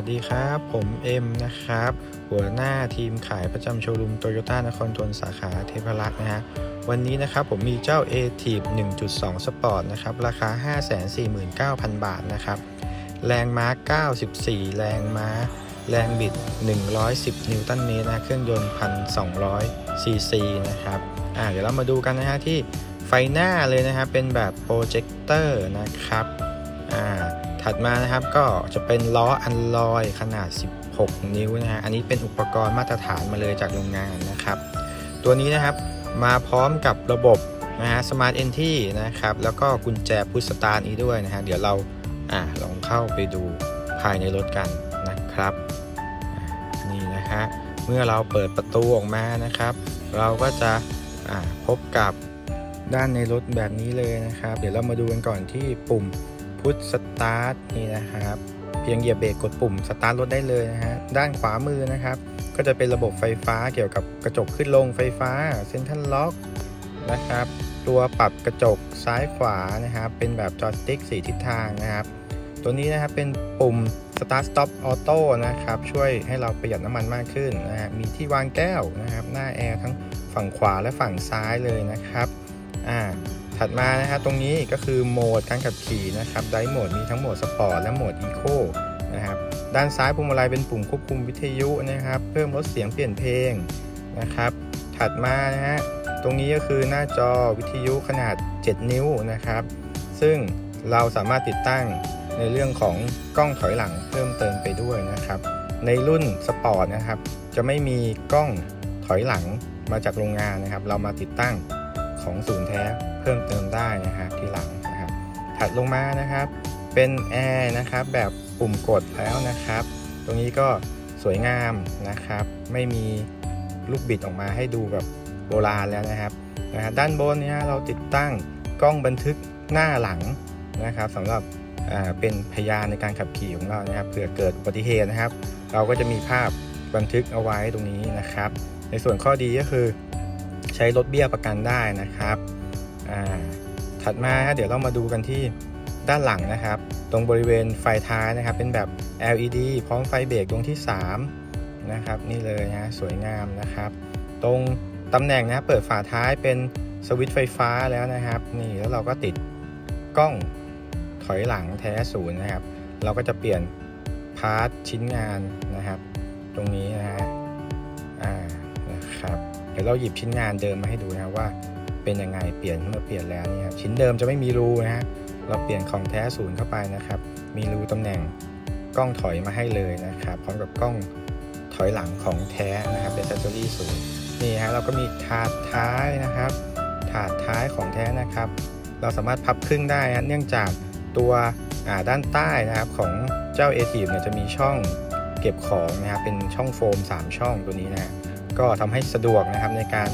สวัสดีครับ ผมเอ็มนะครับ หัวหน้าทีมขายประจำโชว์รูมโตโยต้านครทนสาขาเทพรักษ์นะฮะวันนี้นะครับผมมีเจ้า a t i v 1.2 Sport นะครับ ราคา 549,000 บาทนะครับ แรงม้า 94 แรงม้า แรงบิด 110 นิวตันเมตรนะเครื่องยนต์ 1,200 ซีซีนะครับอ่าเดี๋ยวเรามาดูกันนะฮะที่ไฟหน้าเลยนะครับเป็นแบบโปรเจคเตอร์นะครับอ่า ถัดมานะครับก็จะเป็นล้ออันลอยขนาด 16 นิ้วนะฮะอันนี้เป็นอุปกรณ์มาตรฐานมาเลยจากโรงงานนะครับ ตัวนี้นะครับมาพร้อมกับระบบนะฮะ Smart Entry นะครับแล้วก็กุญแจพุชสตาร์นี้ด้วยนะฮะเดี๋ยวเราอ่าลองเข้าไปดูภายในรถกันนะครับ นี่นะฮะเมื่อเราเปิดประตูออกมานะครับ เราก็จะอ่าพบกับด้านในรถแบบนี้เลยนะครับ เดี๋ยวเรามาดูกันก่อนที่ปุ่ม พุทสตาร์ทนี่นะครับ เพียงเหยียบเบรกกดปุ่มสตาร์ทรถได้เลยนะฮะด้านขวามือนะครับ ก็จะเป็นระบบไฟฟ้าเกี่ยวกับกระจกขึ้นลงไฟฟ้าเซ็นทรัลล็อกนะครับ ตัวปรับกระจกซ้ายขวานะครับ เป็นแบบจอสติ๊กสีทิศทางนะครับ ตัวนี้นะครับเป็นปุ่ม Start Stop Auto นะครับ ช่วยให้เราประหยัดน้ำมันมากขึ้นนะฮะมีที่วางแก้วนะครับ หน้าแอร์ทั้งฝั่งขวาและฝั่งซ้ายเลยนะครับอ่า ถัดมานะครับตรงนี้ก็คือโหมดการขับขี่นะครับไดโหมดมีทั้งโหมดสปอร์ตและโหมดอีโคนะครับด้านซ้ายพวงมาลัยเป็นปุ่มควบคุมวิทยุนะครับเพิ่มลดเสียงเปลี่ยนเพลงนะครับ ถัดมานะฮะตรงนี้ก็คือหน้าจอวิทยุขนาด 7 นิ้วนะครับ ซึ่งเราสามารถติดตั้งในเรื่องของกล้องถอยหลังเพิ่มเติมไปด้วยนะครับ ในรุ่นสปอร์ตนะครับ จะไม่มีกล้องถอยหลังมาจากโรงงานนะครับ เรามาติดตั้งของศูนย์แท้ พิ่มเติมได้นะฮะทีหลังนะครับถัดลงมานะครับ เป็นแอร์นะครับแบบปุ่มกดแล้วนะครับ ตรงนี้ก็สวยงามนะครับ ไม่มีลูกบิดออกมาให้ดูแบบโบราณแล้วนะครับนะฮะด้านบนเนี่ยเราติดตั้งกล้องบันทึกหน้าหลังนะครับสำหรับเป็นพยานในการขับขี่ของเรานะครับเผื่อเกิดอุบัติเหตุนะครับ เราก็จะมีภาพบันทึกเอาไว้ตรงนี้นะครับ ในส่วนข้อดีก็คือใช้ลดเบี้ยประกันได้นะครับ อ่าถัดมาเดี๋ยวเรามาดูกันที่ด้านหลังนะครับ ตรงบริเวณไฟท้ายนะครับ เป็นแบบ LED พร้อมไฟเบรกดวงที่ 3 นะครับ นี่เลยฮะสวยงามนะครับ ตรงตำแหน่งนะเปิดฝาท้ายเป็นสวิตช์ไฟฟ้าแล้วนะครับ นี่แล้วเราก็ติดกล้องถอยหลังแท้ศูนย์นะครับ เราก็จะเปลี่ยนพาร์ทชิ้นงานนะครับ ตรงนี้นะฮะอ่านะครับเดี๋ยวเราหยิบชิ้นงานเดิมมาให้ดูนะว่า เป็นยังไงเปลี่ยนเมื่อเปลี่ยนแล้วนี่ครับชิ้นเดิมจะไม่มีรูนะฮะเราเปลี่ยนของแท้ศูนย์เข้าไปนะครับ มีรูตำแหน่งกล้องถอยมาให้เลยนะครับ พร้อมกับกล้องถอยหลังของแท้นะครับเป็น a c c e s s o r y ศูนย์นี่ฮะเราก็มีถาดท้ายนะครับ ถาดท้ายของแท้นะครับ เราสามารถพับครึ่งได้ฮะเนื่องจากตัวด้านใต้นะครับของเจ้า a t i v เนี่ยจะมีช่องเก็บของนะครับเป็นช่องโฟม 3 ช่องตัวนี้นะฮะก็ทำให้สะดวกนะครับในการ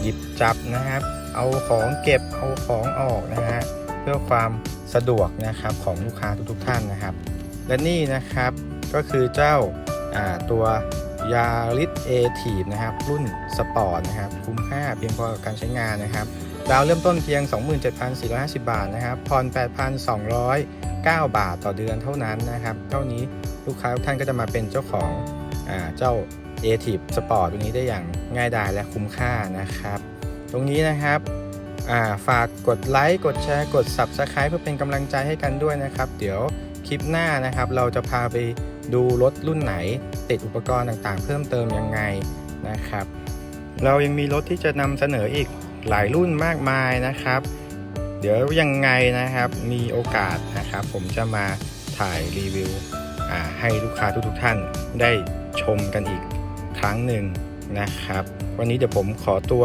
หยิบจับนะครับ เอาของเก็บเอาของออกนะฮะเพื่อความสะดวกนะครับของลูกค้าทุกๆท่านนะครับ และนี่นะครับก็คือเจ้าาตัวยาริสเอทีฟนะครับรุ่นสปอร์ตนะครับคุ้มค่าเพียงพอกับการใช้งานนะครับดาวเริ่มต้นเพียง 27,450 บาทนะครับผ่อน 8,209 บาทต่อเดือนเท่านั้นนะครับเท่านี้ลูกค้าทุกท่านก็จะมาเป็นเจ้าของอเจ้า a t i v Sport ตัวนี้ได้อย่างง่ายดายและคุ้มค่านะครับ รงนี้นะครับาฝากกดไลค์กดแชร์กด Subscribe เพื่อเป็นกำลังใจให้กันด้วยนะครับ เดี๋ยวคลิปหน้านะครับ เราจะพาไปดูรถรุ่นไหน ติดอุปกรณ์ต่างๆ เพิ่มเติมยังไงนะครับ เรายังมีรถที่จะนำเสนออีกหลายรุ่นมากมายนะครับ เดี๋ยวยังไงนะครับมีโอกาสนะครับ ผมจะมาถ่ายรีวิวให้ลูกค้าทุกๆท่านได้ชมกันอีกครั้งหนึ่งนะครับ วันนี้เดี๋ยวผมขอตัว